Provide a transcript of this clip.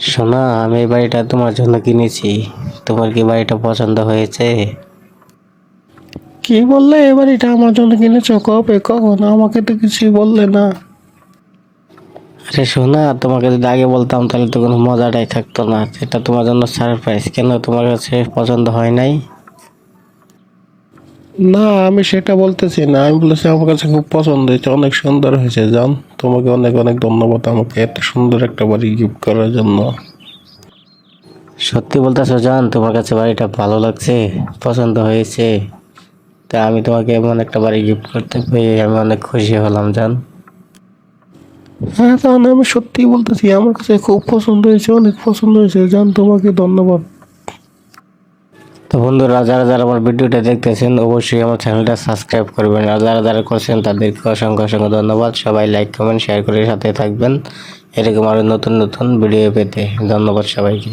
শোনা আমি এই বাড়িটা তোমার জন্য কিনেছি। তোমার কি বাড়িটা পছন্দ হয়েছে? কি বললে? এ বাড়িটা আমার জন্য কিনেছো? কবে? কখন? আমাকে তো কিছুই বললে না। আরে শোনা তোমাকে যদি আগে বলতাম তাহলে তো কোনো মজাটাই থাকতো না। এটা তোমার জন্য সারপ্রাইজ কেন? তোমার কাছে পছন্দ হয় নাই? না আমি সেটা বলতেছি না। আমি বলেছি আমার কাছে খুব পছন্দ হয়েছে অনেক সুন্দর হয়েছে জান। তোমাকে অনেক অনেক ধন্যবাদ আমাকে এত সুন্দর একটা বাড়ি গিফট করার জন্য। সত্যি বলতেছো জান তোমার কাছে বাড়িটা ভালো লাগছে পছন্দ হয়েছে। তা আমি তোমাকে এমন একটা বাড়ি গিফট করতে পেরে আমি অনেক খুশি হলাম জান। হ্যাঁ জান আমি সত্যি বলতেছি আমার কাছে খুব পছন্দ হয়েছে অনেক পছন্দ হয়েছে জান তোমাকে ধন্যবাদ। তো বন্ধুরা, যারা যারা আমার ভিডিওটা দেখতেছেন, অবশ্যই আমার চ্যানেলটা সাবস্ক্রাইব করবেন। আর যারা যারা করছেন, তাদেরকে অসংখ্য অসংখ্য ধন্যবাদ। সবাই লাইক, কমেন্ট, শেয়ার করে সাথে থাকবেন। এরকম আরও নতুন নতুন ভিডিও পেতে ধন্যবাদ সবাইকে।